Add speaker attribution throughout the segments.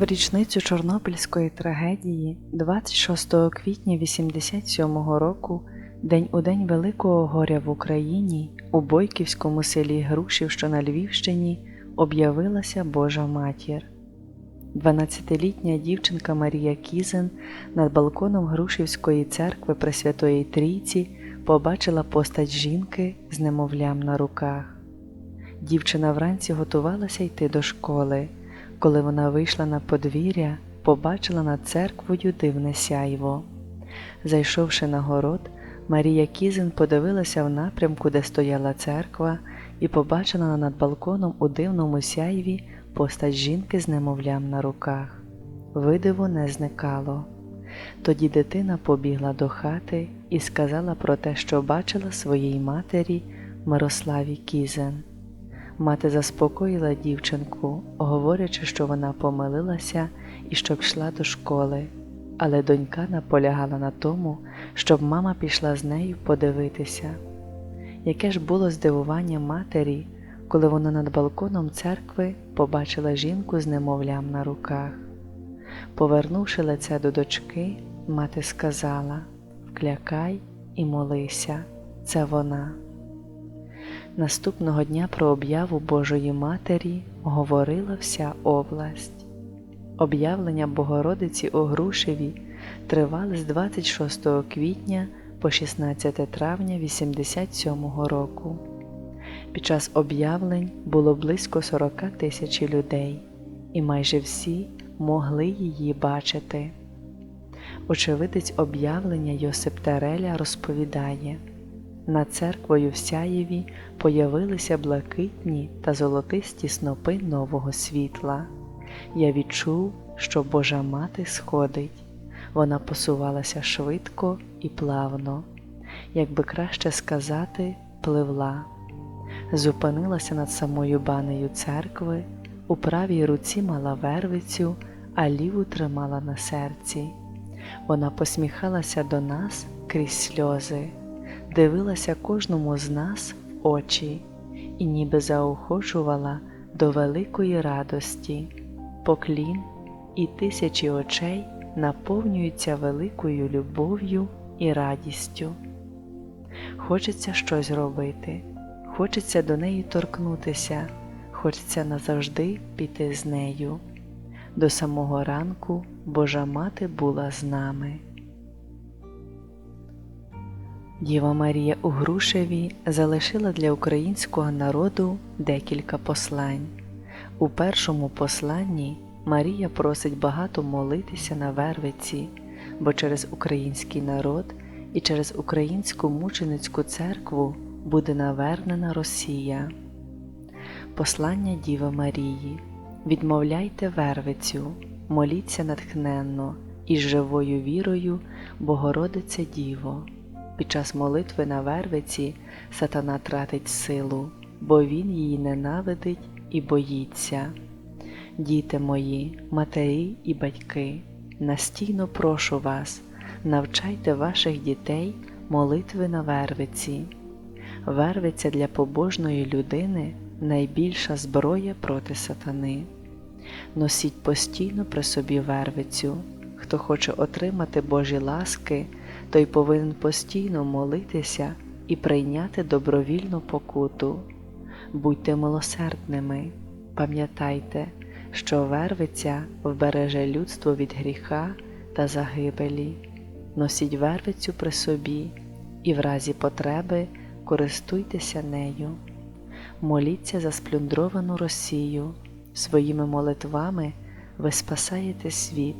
Speaker 1: В річницю Чорнобильської трагедії, 26 квітня 87-го року, день у день Великого горя в Україні, у Бойківському селі Грушів, що на Львівщині, об'явилася Божа Матір. 12-літня дівчинка Марія Кізен над балконом Грушівської церкви Пресвятої Трійці побачила постать жінки з немовлям на руках. Дівчина вранці готувалася йти до школи. Коли вона вийшла на подвір'я, побачила над церквою дивне сяйво. Зайшовши на город, Марія Кізин подивилася в напрямку, де стояла церква, і побачила над балконом у дивному сяйві постать жінки з немовлям на руках. Видиво не зникало. Тоді дитина побігла до хати і сказала про те, що бачила своїй матері Мирославі Кізен. Мати заспокоїла дівчинку, говорячи, що вона помилилася і щоб йшла до школи, але донька наполягала на тому, щоб мама пішла з нею подивитися. Яке ж було здивування матері, коли вона над балконом церкви побачила жінку з немовлям на руках. Повернувши лице до дочки, мати сказала Вклякай і молися, це вона. Наступного дня про об'яву Божої Матері говорила вся область. Об'явлення Богородиці у Грушеві тривали з 26 квітня по 16 травня 87 року. Під час об'явлень було близько 40 тисяч людей, і майже всі могли її бачити. Очевидець об'явлення Йосип Тареля розповідає над церквою в Сяєві появилися блакитні та золотисті снопи нового світла. Я відчув, що Божа мати сходить. Вона посувалася швидко і плавно, як би краще сказати, пливла, зупинилася над самою банею церкви, у правій руці мала вервицю, а ліву тримала на серці. Вона посміхалася до нас крізь сльози дивилася кожному з нас в очі і ніби заохочувала до великої радості, поклін і тисячі очей наповнюються великою любов'ю і радістю. Хочеться щось робити, хочеться до неї торкнутися, хочеться назавжди піти з нею. До самого ранку Божа Мати була з нами. Діва Марія у Грушеві залишила для українського народу декілька послань. У першому посланні Марія просить багато молитися на Вервиці, бо через український народ і через українську мученицьку церкву буде навернена Росія. Послання Діви Марії. Відмовляйте Вервицю, моліться натхненно і з живою вірою, Богородице Діво. Під час молитви на вервиці сатана тратить силу, бо він її ненавидить і боїться. Діти мої, матері і батьки, настійно прошу вас, навчайте ваших дітей молитви на вервиці. Вервиця для побожної людини найбільша зброя проти сатани. Носіть постійно при собі вервицю, хто хоче отримати Божі ласки той повинен постійно молитися і прийняти добровільну покуту. Будьте милосердними, пам'ятайте, що вервиця вбереже людство від гріха та загибелі, носіть вервицю при собі і в разі потреби користуйтеся нею, моліться за сплюндровану Росію, своїми молитвами ви спасаєте світ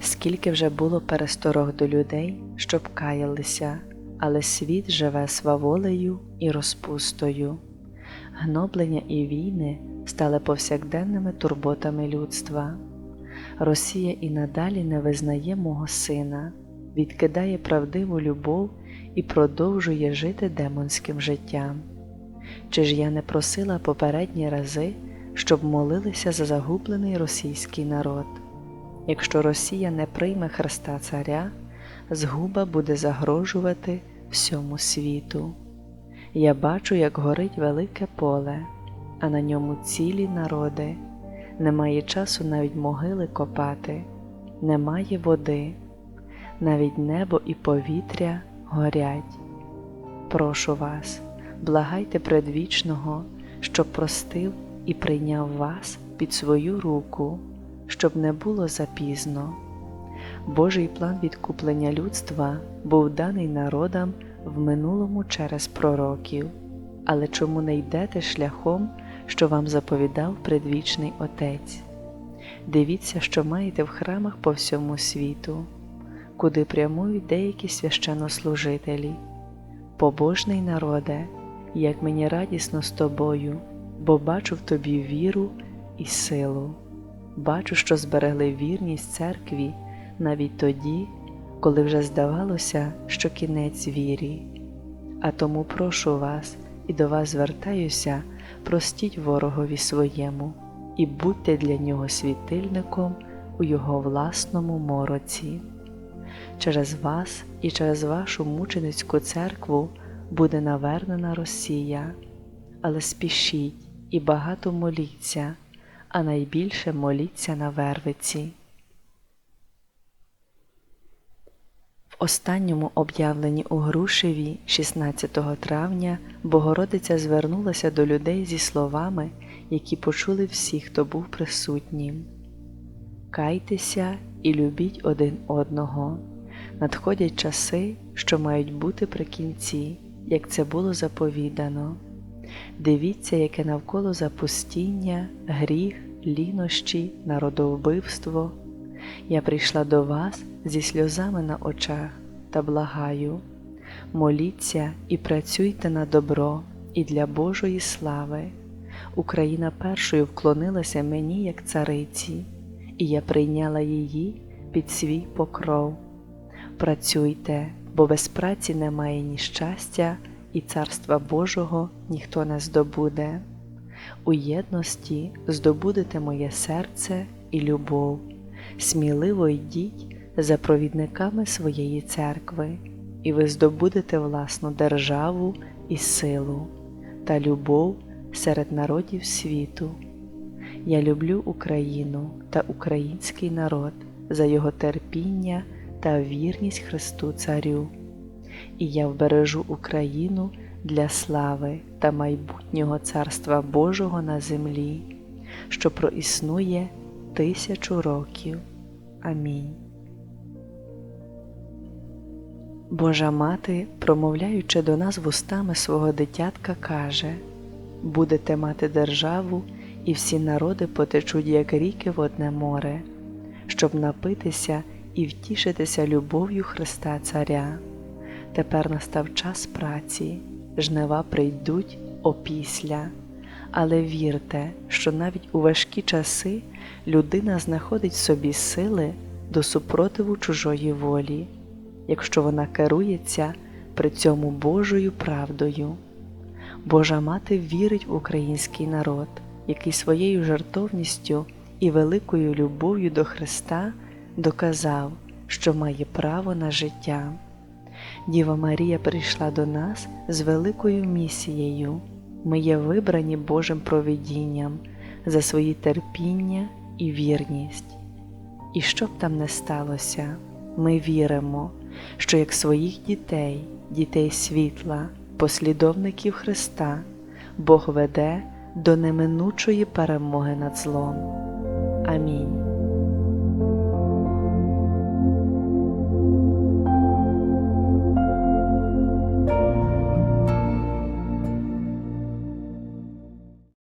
Speaker 1: скільки вже було пересторог до людей, щоб каялися, але світ живе сваволею і розпустою. Гноблення і війни стали повсякденними турботами людства. Росія і надалі не визнає мого сина, відкидає правдиву любов і продовжує жити демонським життям. Чи ж я не просила попередні рази, щоб молилися за загублений російський народ? Якщо Росія не прийме Христа Царя, згуба буде загрожувати всьому світу. Я бачу, як горить велике поле, а на ньому цілі народи. немає часу навіть могили копати, немає води, навіть небо і повітря горять. Прошу вас, благайте предвічного, щоб простив і прийняв вас під свою руку, щоб не було запізно. Божий план відкуплення людства був даний народам в минулому через пророків, але чому не йдете шляхом, що вам заповідав предвічний Отець? Дивіться, що маєте в храмах по всьому світу, куди прямують деякі священнослужителі. Побожний народе, як мені радісно з тобою, бо бачу в тобі віру і силу, бачу, що зберегли вірність церкві навіть тоді, коли вже здавалося, що кінець вірі. А тому прошу вас і до вас звертаюся, простіть ворогові своєму і будьте для нього світильником у його власному мороці. Через вас і через вашу мученицьку церкву буде навернена Росія, але спішіть і багато моліться, а найбільше моліться на Вервиці. В останньому об'явленні у Грушеві 16 травня Богородиця звернулася до людей зі словами, які почули всі, хто був присутнім. Кайтеся і любіть один одного. Надходять часи, що мають бути при кінці, як це було заповідано. Дивіться, яке навколо запустіння, гріх, лінощі, народовбивство. Я прийшла до вас зі сльозами на очах та благаю, моліться і працюйте на добро і для Божої слави. Україна першою вклонилася мені як цариці, і я прийняла її під свій покров. Працюйте, бо без праці немає ні щастя, і Царства Божого ніхто не здобуде. У єдності здобудете моє серце і любов, сміливо йдіть за провідниками своєї церкви, і ви здобудете власну державу і силу та любов серед народів світу. Я люблю Україну та український народ за його терпіння та вірність Христу Царю, і я вбережу Україну для слави та майбутнього Царства Божого на землі, що проіснує тисячу років. Амінь. Божа Мати, промовляючи до нас вустами свого дитятка, каже Будете мати державу, і всі народи потечуть, як ріки в одне море, щоб напитися і втішитися любов'ю Христа Царя. Тепер настав час праці, жнива прийдуть опісля, але вірте, що навіть у важкі часи людина знаходить собі сили до супротиву чужої волі, якщо вона керується при цьому Божою правдою. Божа Мати вірить в український народ, який своєю жертовністю і великою любов'ю до Христа доказав, що має право на життя. Діва Марія прийшла до нас з великою місією. Ми є вибрані Божим провидінням за свої терпіння і вірність. І що б там не сталося, ми віримо, що як своїх дітей, дітей світла, послідовників Христа, Бог веде до неминучої перемоги над злом. Амінь.